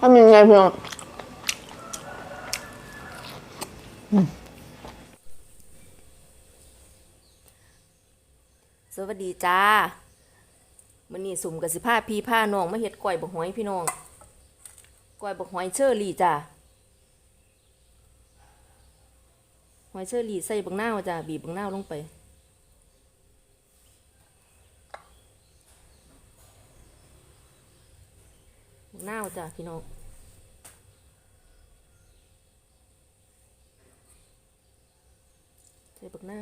ทำยังไงพี่องสวัสดีจ้ามันนี่สุ่มกับสิผ้าพี่ผ้าน้องมาเฮ็ดก้อยบักหอยพี่น้องก้อยบักหอยเชอรี่จ้าหอยเชอรี่ใส่บักนาวจ้าบีบบักนาวลงไป บักนาจ้าพี่น้องใส่บักนา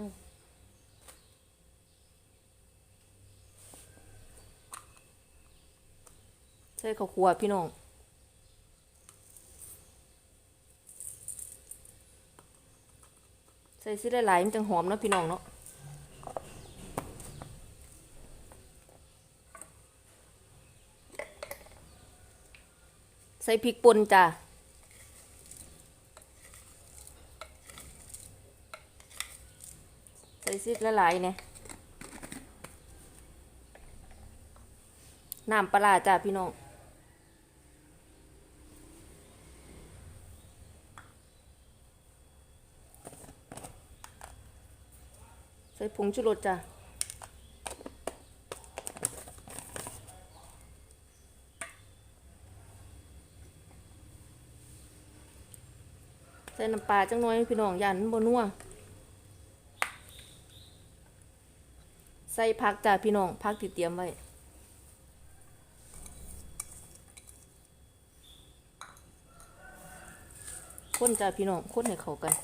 ใส่ข้าวคั่วพี่น้องใส่สิได้หลายมันจังหอมเนาะพี่น้องเนาะ ใส่พริกป่นจ้ะใส่สิละลายเนี่ยน้ำปลาร้าจ้ะพี่น้องใส่ผงชูรสจ้ะ น้ำปลาจังน้อยพี่น้องยันบนัวใส่ผักจ้าพี่น้องผักที่เตรียมไว้คนจ้าพี่น้องคนให้เข้ากัน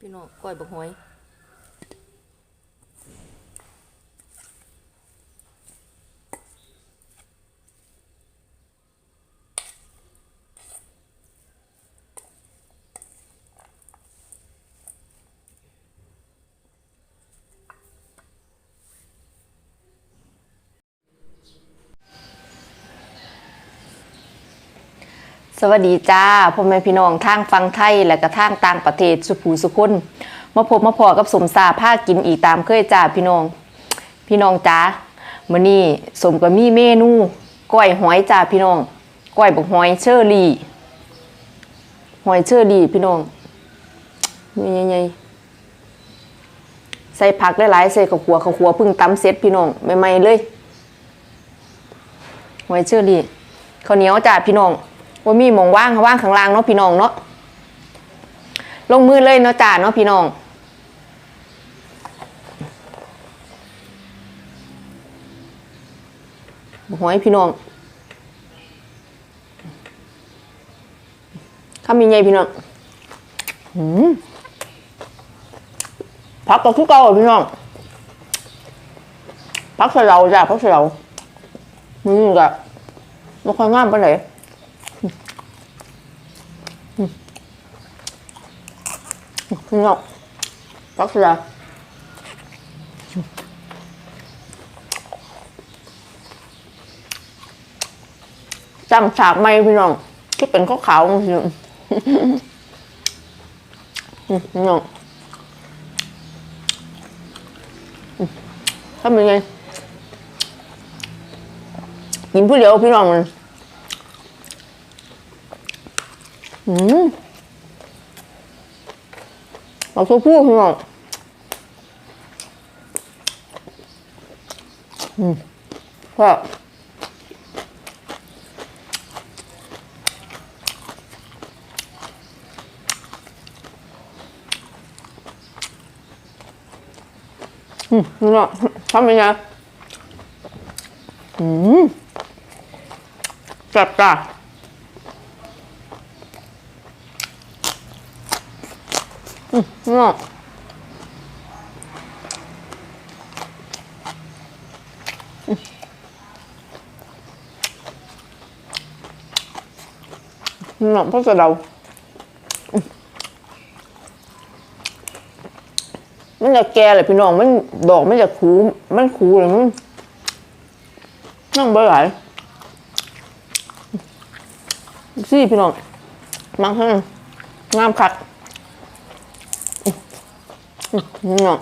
พี่น้องก้อยบักหอย สวัสดีจ้าพ่อแม่พี่น้องทางฟังไทยและก็ทางต่างประเทศสุภูสุคนมาพบมาพอกับสมสาผ้ากินอีกตามเคยจ้าพี่น้อง พี่น้องจ้ามื้อนี้สมก็มีเมนูก้อยหอยจ้าพี่น้องก้อยบักหอยเชอรี่หอยเชอรี่พี่น้องมีใหญ่ๆใส่ผักหลายๆใส่ข้าวคั่วข้าวคั่วพึ่งตำเสร็จพี่น้องใหม่ๆเลยหอยเชอรี่ข้าวเหนียวจ้าพี่น้อง ว่ามีมองว่างว่างข้างล่างเนาะพี่น้องเนาะลงมือเลยเนาะจ่าเนาะพี่น้อง หอยพี่น้องข้ามีไงพี่น้องหืมพักกับทุกเก่าพี่น้องพักใส่เราจ้ะพักใส่เรามือก็ไม่ค่อยงามไปไหน พี่น้องพักเสียจำฉากไม่พี่น้อง ที่เป็นข้าวขาวๆพี่น้องพี่น้องทำยังไงกินผู้เดียวพี่น้องมันอืม เอาตัวผู้พี่น้องอืมก็อืมนี่เนาะทำยังไงอืมจัดจ้ะ นี่เนาะนี่เนาะพัสะเดามันจะแก่เลยพี่น้อง มันดอกมันจะคู มันคูเลยมันนั่งเบื่อไหลายซี่พี่น้องมังฮั่งงามคัก พี่น้อง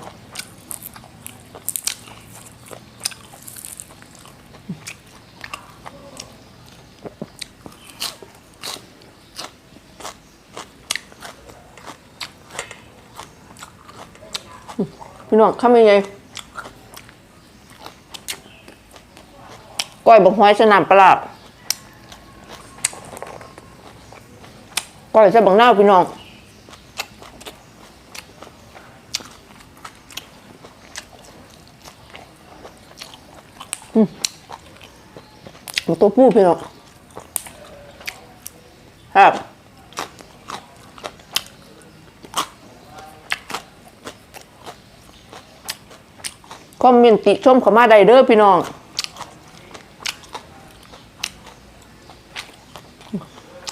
ข้ามยังไงก้อยบักหอยสนามปลาก้อยใส่บังหน้าพี่น้องอืมหมู ตัวผู้พี่น้องครับคอมเมนต์ติชมเข้ามาได้เด้อพี่น้อง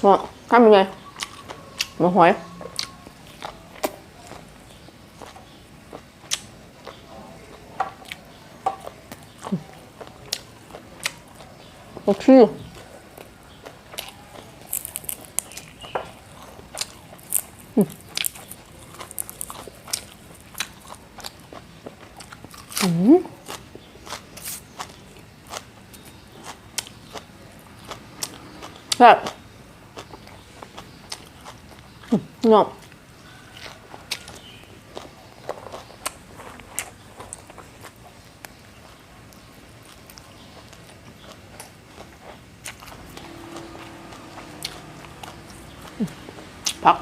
เหมาะทำยังไงมาหอย โอเคแบบเพัก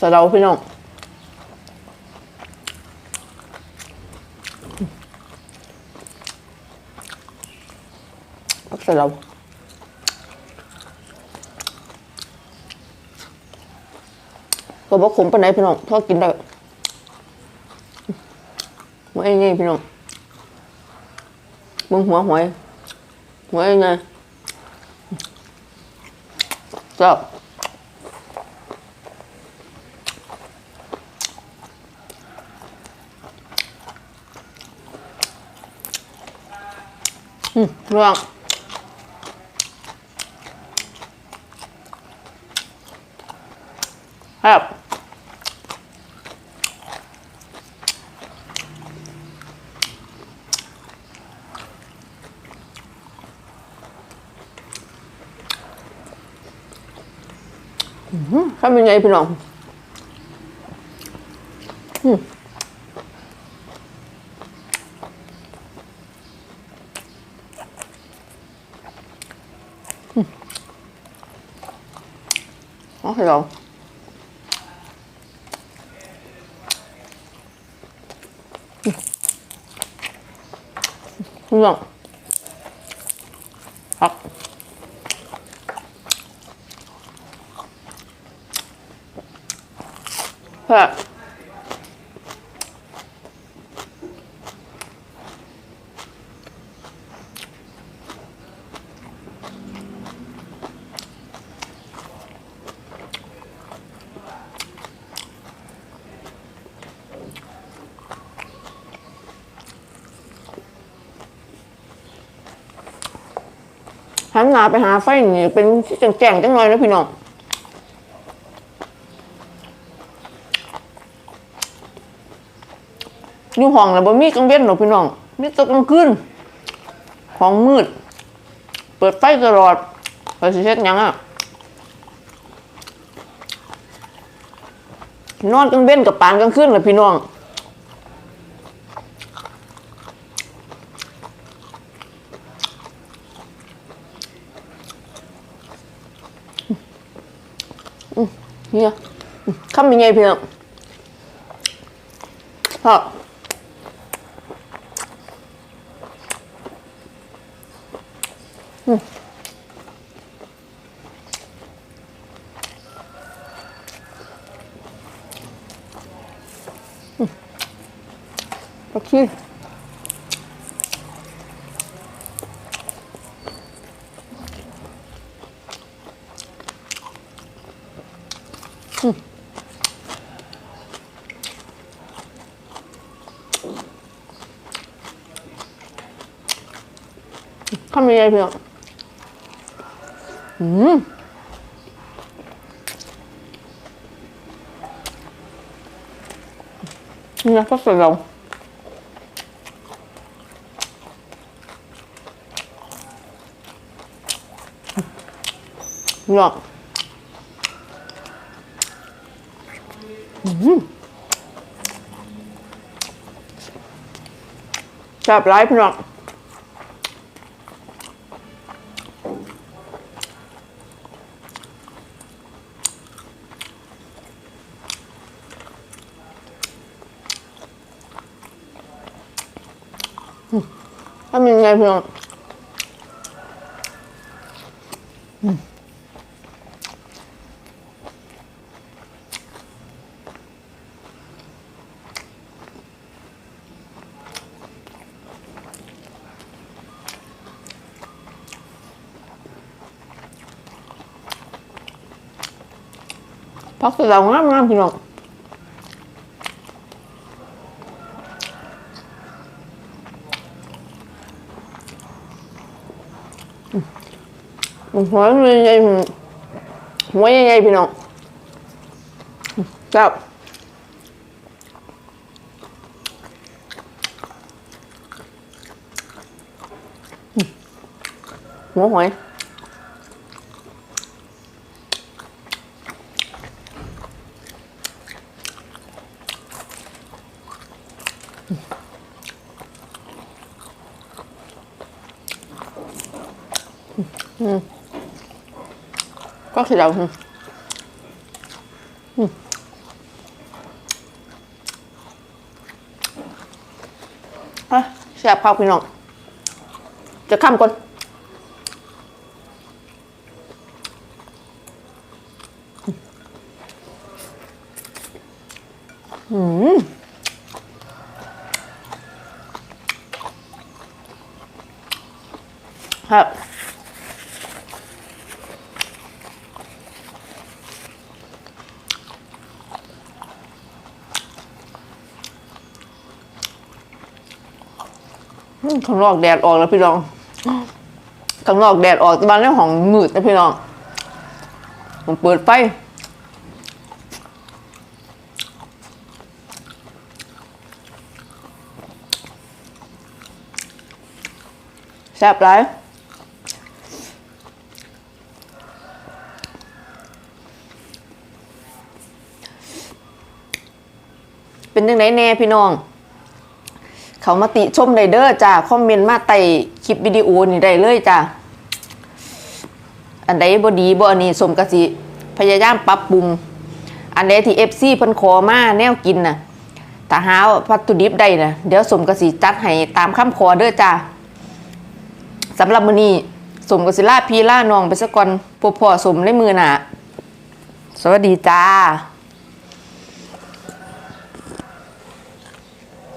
สะเดาพี่น้องพักสะเดาก็บอกขมปานไหนพี่น้องพอกินได้ ไม่ไงพี่น้องมึงหัวหอยหัวยังไงจับอืมเรื่องครับ ทำยังไงพี่น้องอืมอ๋อให้เรอพี่น้อง ค่ะหันหน้าไปหาไฟนี่เป็นแจ้งๆจังเลยนะพี่น้อง อยู่ห้องนะบ่มีกลางเว้นหรอกพี่น้องมีแต่กลางคืนห้องมืด เปิดไฟตลอดไปสิเฮ็ดหยังอะนอนกลางเว้นกับปานกลางคืนล่ะพี่น้องเนี่ยอืมยังไงพี่น้องพอ ผักชีข้าวมีอะไรเพียงอืม นี่นะก็สวยลงเนาะแซ่บร้ายพี่น้องทำยังไง พี่น้องพักสุดเรางามงามๆพี่น้อง หัวมันใหญ่หัวใหญ่ๆพี่น้องครับหัวหอย ก็คือเราเสียบข้าวพี่น้อง จะข้ามก่อนอืมครับ ข้างนอกแดดออกแล้วพี่น้องข้างนอกแดดออกแต่บ้านในห้องมืดนะพี่น้องผมเปิดไฟแซ่บไรเป็นยังไงแน่พี่น้อง เขามาติชมได้เด้อจ้าคอมเมนต์มาใต้คลิปวิดีโอนี่ได้เลยจ้าอันใดบ่ดีบ่อันนี้สมกะสิพยายามปรับปรุง อันใดที่ FC เพิ่นขอมาแนวกินน่ะถ้าหาวัตถุดิบได้น่ะเดี๋ยวสมกะสิจัดให้ตามคำขอเด้อจ้าสำหรับมื้อนี้สมกะสิลาพี่ลาน้องไปซะก่อนพบพ่อสมในมือหน้าสวัสดีจ้า